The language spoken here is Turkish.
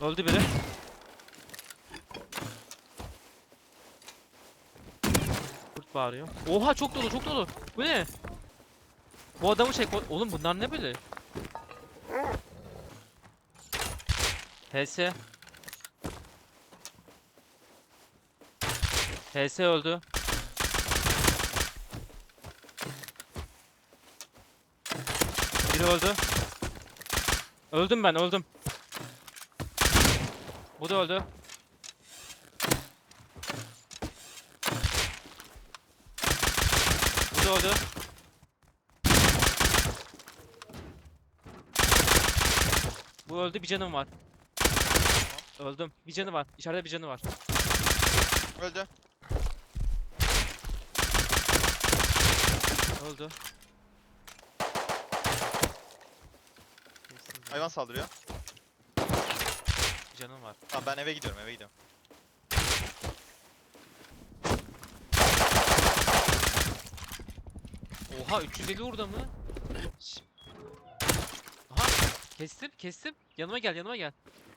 Öldü biri. Kurt bağırıyor. Oha çok dolu çok dolu. Bu ne? Bu adamı çek. Oğlum bunlar ne böyle? HS. HS öldü. Biri öldü. Öldüm ben öldüm. Bu da öldü. Bu da öldü. Bu öldü bir canım var. Öldüm. Bir canı var. İçeride bir canı var. Öldü. Öldü. Hayvan saldırıyor. Var. Tamam ben eve gidiyorum eve gidiyorum. Oha 350 orada mı? Aha kestim kestim. Yanıma gel yanıma gel.